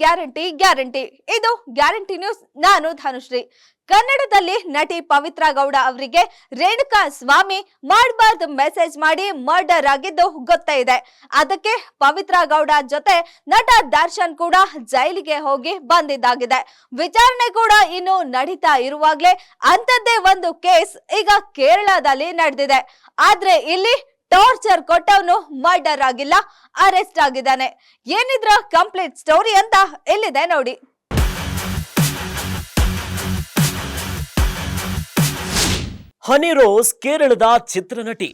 Guarantee guarantee. ಇದು guarantee news. ನಾನು ಧನುಶ್ರೀ. ಕನ್ನಡದಲ್ಲಿ ನಟಿ ಪವಿತ್ರ ಗೌಡ ಅವರಿಗೆ ರೇಣುಕಾ ಸ್ವಾಮಿ ಮಾಡಬಾರ್ದು ಮೆಸೇಜ್ ಮಾಡಿ ಮರ್ಡರ್ ಆಗಿದ್ದು ಗೊತ್ತೇ ಇದೆ. ಅದಕ್ಕೆ ಪವಿತ್ರ ಗೌಡ ಜೊತೆ ನಟ ದರ್ಶನ್ ಕೂಡ ಜೈಲಿಗೆ ಹೋಗಿ ಬಂದಿದ್ದಾಗಿದೆ. ವಿಚಾರಣೆ ಕೂಡ ಇನ್ನು ನಡೀತಾ ಇರುವಾಗಲೇ ಅಂಥದ್ದೇ ಒಂದು ಕೇಸ್ ಈಗ ಕೇರಳದಲ್ಲಿ ನಡೆದಿದೆ. ಆದ್ರೆ ಇಲ್ಲಿ ಟಾರ್ಚರ್ ಕೊಟ್ಟವನು ಮರ್ಡರ್ ಆಗಿಲ್ಲ, ಅರೆಸ್ಟ್ ಆಗಿದ್ದಾನೆ. ಏನಿದ್ರ ಕಂಪ್ಲೀಟ್ ಸ್ಟೋರಿ ಅಂತ ಇಲ್ಲಿದೆ ನೋಡಿ. ಹನಿ ರೋಸ್ ಕೇರಳದ ಚಿತ್ರನಟಿ.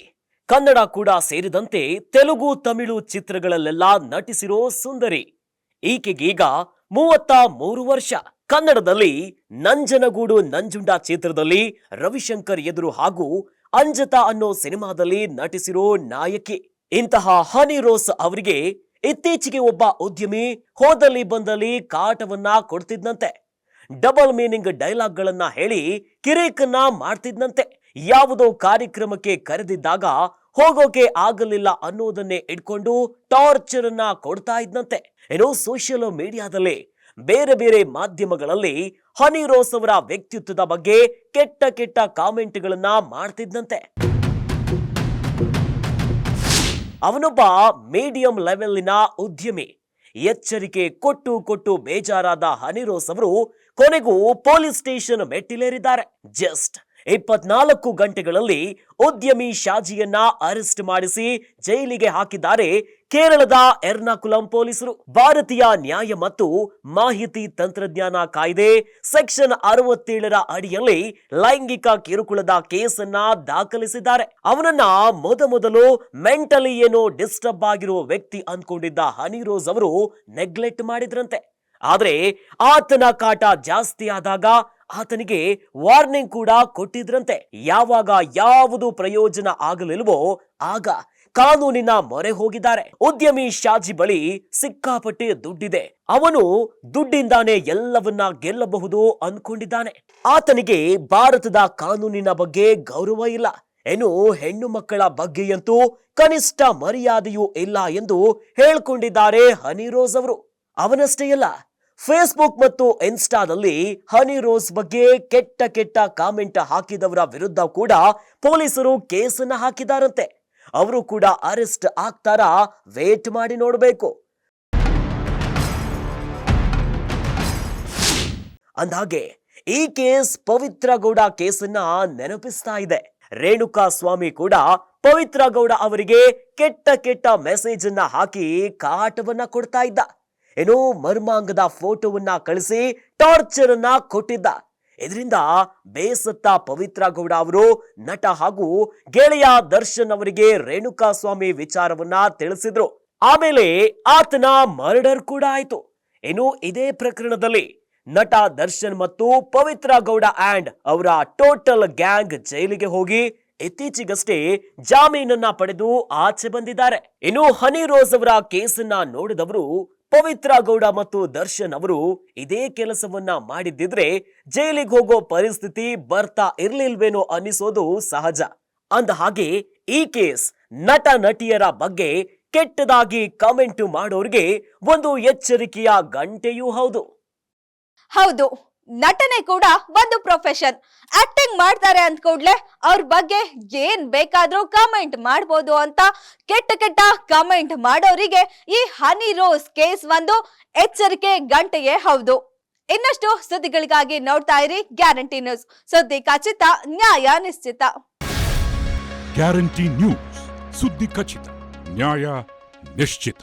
ಕನ್ನಡ ಕೂಡ ಸೇರಿದಂತೆ ತೆಲುಗು, ತಮಿಳು ಚಿತ್ರಗಳಲ್ಲೆಲ್ಲ ನಟಿಸಿರೋ ಸುಂದರಿ. ಈಕೆಗೀಗ ಮೂವತ್ತ ಮೂರು ವರ್ಷ. ಕನ್ನಡದಲ್ಲಿ ನಂಜನಗೂಡು ನಂಜುಂಡ ಚಿತ್ರದಲ್ಲಿ ರವಿಶಂಕರ್ ಎದುರು ಹಾಗೂ ಅಂಜತಾ ಅನ್ನೋ ಸಿನಿಮಾದಲ್ಲಿ ನಟಿಸಿರೋ ನಾಯಕಿ. ಇಂತಹ ಹನಿ ರೋಸ್ ಅವರಿಗೆ ಇತ್ತೀಚೆಗೆ ಒಬ್ಬ ಉದ್ಯಮಿ ಹೋದಲ್ಲಿ ಬಂದಲ್ಲಿ ಕಾಟವನ್ನ ಕೊಡ್ತಿದ್ನಂತೆ. ಡಬಲ್ ಮೀನಿಂಗ್ ಡೈಲಾಗ್ಗಳನ್ನ ಹೇಳಿ ಕಿರಿಕನ್ನ ಮಾಡ್ತಿದ್ನಂತೆ. ಯಾವುದೋ ಕಾರ್ಯಕ್ರಮಕ್ಕೆ ಕರೆದಿದ್ದಾಗ ಹೋಗೋಕೆ ಆಗಲಿಲ್ಲ ಅನ್ನೋದನ್ನೇ ಇಟ್ಕೊಂಡು ಟಾರ್ಚರ್ ಅನ್ನ ಕೊಡ್ತಾ ಇದ್ನಂತೆ. ಏನೋ ಸೋಷಿಯಲ್ ಮೀಡಿಯಾದಲ್ಲಿ ಬೇರೆ ಬೇರೆ ಮಾಧ್ಯಮಗಳಲ್ಲಿ ಹನಿ ರೋಸ್ ಅವರ ವ್ಯಕ್ತಿತ್ವದ ಬಗ್ಗೆ ಕೆಟ್ಟ ಕೆಟ್ಟ ಕಾಮೆಂಟ್ಗಳನ್ನ ಮಾಡ್ತಿದ್ದಂತೆ. ಅವನೊಬ್ಬ ಮೀಡಿಯಂ ಲೆವೆಲ್ನ ಉದ್ಯಮಿ. ಎಚ್ಚರಿಕೆ ಕೊಟ್ಟು ಕೊಟ್ಟು ಬೇಜಾರಾದ ಹನಿರೋಸ್ ಅವರು ಕೊನೆಗೂ ಪೊಲೀಸ್ ಸ್ಟೇಷನ್ ಮೆಟ್ಟಿಲೇರಿದ್ದಾರೆ. ಜಸ್ಟ್ ಇಪ್ಪತ್ನಾಲ್ಕು ಗಂಟೆಗಳಲ್ಲಿ ಉದ್ಯಮಿ ಶಾಜಿಯನ್ನ ಅರೆಸ್ಟ್ ಮಾಡಿಸಿ ಜೈಲಿಗೆ ಹಾಕಿದ್ದಾರೆ ಕೇರಳದ ಎರ್ನಾಕುಲಂ ಪೊಲೀಸರು. ಭಾರತೀಯ ನ್ಯಾಯ ಮತ್ತು ಮಾಹಿತಿ ತಂತ್ರಜ್ಞಾನ ಕಾಯ್ದೆ ಸೆಕ್ಷನ್ ಅರವತ್ತೇಳರ ಅಡಿಯಲ್ಲಿ ಲೈಂಗಿಕ ಕಿರುಕುಳದ ಕೇಸನ್ನ ದಾಖಲಿಸಿದ್ದಾರೆ. ಅವನನ್ನ ಮೊದಮೊದಲು ಮೆಂಟಲಿ ಏನೋ ಡಿಸ್ಟರ್ಬ್ ಆಗಿರುವ ವ್ಯಕ್ತಿ ಅಂದ್ಕೊಂಡಿದ್ದ ಹನಿರೋಸ್ ಅವರು ನೆಗ್ಲೆಕ್ಟ್ ಮಾಡಿದ್ರಂತೆ. ಆದ್ರೆ ಆತನ ಕಾಟ ಜಾಸ್ತಿ ಆದಾಗ ಆತನಿಗೆ ವಾರ್ನಿಂಗ್ ಕೂಡ ಕೊಟ್ಟಿದ್ರಂತೆ. ಯಾವಾಗ ಯಾವುದು ಪ್ರಯೋಜನ ಆಗಲಿಲ್ವೋ ಆಗ ಕಾನೂನಿನ ಮೊರೆ ಹೋಗಿದ್ದಾರೆ. ಉದ್ಯಮಿ ಶಾಜಿ ಬಳಿ ಸಿಕ್ಕಾಪಟ್ಟೆ ದುಡ್ಡಿದೆ. ಅವನು ದುಡ್ಡಿಂದಾನೆ ಎಲ್ಲವನ್ನ ಗೆಲ್ಲಬಹುದು ಅನ್ಕೊಂಡಿದ್ದಾನೆ. ಆತನಿಗೆ ಭಾರತದ ಕಾನೂನಿನ ಬಗ್ಗೆ ಗೌರವ ಇಲ್ಲ. ಏನು ಹೆಣ್ಣು ಮಕ್ಕಳ ಬಗ್ಗೆಯಂತೂ ಕನಿಷ್ಠ ಮರ್ಯಾದೆಯೂ ಇಲ್ಲ ಎಂದು ಹೇಳ್ಕೊಂಡಿದ್ದಾರೆ ಹನಿರೋಸ್ ಅವರು. ಅವನಷ್ಟೇ ಅಲ್ಲ ಫೇಸ್ಬುಕ್ ಮತ್ತು ಇನ್ಸ್ಟಾದಲ್ಲಿ ಹನಿ ರೋಸ್ ಬಗ್ಗೆ ಕೆಟ್ಟ ಕೆಟ್ಟ ಕಾಮೆಂಟ್ ಹಾಕಿದವರ ವಿರುದ್ಧ ಕೂಡ ಪೊಲೀಸರು ಕೇಸನ್ನ ಹಾಕಿದಾರಂತೆ. ಅವರು ಕೂಡ ಅರೆಸ್ಟ್ ಆಗ್ತಾರಾ? ವೇಟ್ ಮಾಡಿ ನೋಡಬೇಕು. ಅಂದಾಗೆ ಈ ಕೇಸ್ ಪವಿತ್ರ ಗೌಡ ಕೇಸನ್ನ ನೆನಪಿಸ್ತಾ ಇದೆ. ರೇಣುಕಾ ಸ್ವಾಮಿ ಕೂಡ ಪವಿತ್ರ ಗೌಡ ಅವರಿಗೆ ಕೆಟ್ಟ ಕೆಟ್ಟ ಮೆಸೇಜ್ ಅನ್ನ ಹಾಕಿ ಕಾಟವನ್ನ ಕೊಡ್ತಾ ಇದ್ದ. ಏನೋ ಮರ್ಮಾಂಗದ ಫೋಟೋವನ್ನ ಕಳಿಸಿ ಟಾರ್ಚರ್ ಅನ್ನ ಕೊಟ್ಟಿದ್ದ. ಇದರಿಂದ ಬೇಸತ್ತ ಪವಿತ್ರ ಗೌಡ ಅವರು ನಟ ಹಾಗೂ ಗೆಳೆಯ ದರ್ಶನ್ ಅವರಿಗೆ ರೇಣುಕಾ ಸ್ವಾಮಿ ವಿಚಾರವನ್ನ ತಿಳಿಸಿದ್ರು. ಆಮೇಲೆ ಆತನ ಮರ್ಡರ್ ಕೂಡ ಆಯ್ತು. ಏನು ಇದೇ ಪ್ರಕರಣದಲ್ಲಿ ನಟ ದರ್ಶನ್ ಮತ್ತು ಪವಿತ್ರ ಗೌಡ ಆಂಡ್ ಅವರ ಟೋಟಲ್ ಗ್ಯಾಂಗ್ ಜೈಲಿಗೆ ಹೋಗಿ ಇತ್ತೀಚೆಗಷ್ಟೇ ಜಾಮೀನನ್ನ ಪಡೆದು ಆಚೆ ಬಂದಿದ್ದಾರೆ. ಇನ್ನು ಹನಿ ರೋಸ್ ಅವರ ಕೇಸನ್ನ ನೋಡಿದವರು ಪವಿತ್ರ ಗೌಡ ಮತ್ತು ದರ್ಶನ್ ಅವರು ಇದೇ ಕೆಲಸವನ್ನ ಮಾಡಿದ್ದಿದ್ರೆ ಜೈಲಿಗೆ ಹೋಗೋ ಪರಿಸ್ಥಿತಿ ಬರ್ತಾ ಇರ್ಲಿಲ್ವೇನೋ ಅನ್ನಿಸೋದು ಸಹಜ. ಅಂದ ಹಾಗೆ ಈ ಕೇಸ್ ನಟ ನಟಿಯರ ಬಗ್ಗೆ ಕೆಟ್ಟದಾಗಿ ಕಮೆಂಟ್ ಮಾಡೋರ್ಗೆ ಒಂದು ಎಚ್ಚರಿಕೆಯ ಗಂಟೆಯೂ ಹೌದು. ಹೌದು. ನಟನೆ ಕೂಡ ಒಂದು ಪ್ರೊಫೆಷನ್ ಆಕ್ಟಿಂಗ್ ಮಾಡ್ತಾರೆ ಅಂದ ಕೂಡಲೇ ಅವ್ರ ಬಗ್ಗೆ ಏನ್ ಬೇಕಾದ್ರೂ ಕಮೆಂಟ್ ಮಾಡ್ಬೋದು ಅಂತ ಕೆಟ್ಟ ಕೆಟ್ಟ ಕಮೆಂಟ್ ಮಾಡೋರಿಗೆ ಈ ಹನಿ ರೋಸ್ ಕೇಸ್ ಒಂದು ಎಚ್ಚರಿಕೆ ಗಂಟೆಯೇ ಹೌದು. ಇನ್ನಷ್ಟು ಸುದ್ದಿಗಳಿಗಾಗಿ ನೋಡ್ತಾ ಇರಿ ಗ್ಯಾರಂಟಿ ನ್ಯೂಸ್ ಸುದ್ದಿ ಖಚಿತ, ನ್ಯಾಯ ನಿಶ್ಚಿತ. ಗ್ಯಾರಂಟಿ ನ್ಯೂಸ್ ಸುದ್ದಿ ಖಚಿತ, ನ್ಯಾಯ ನಿಶ್ಚಿತ.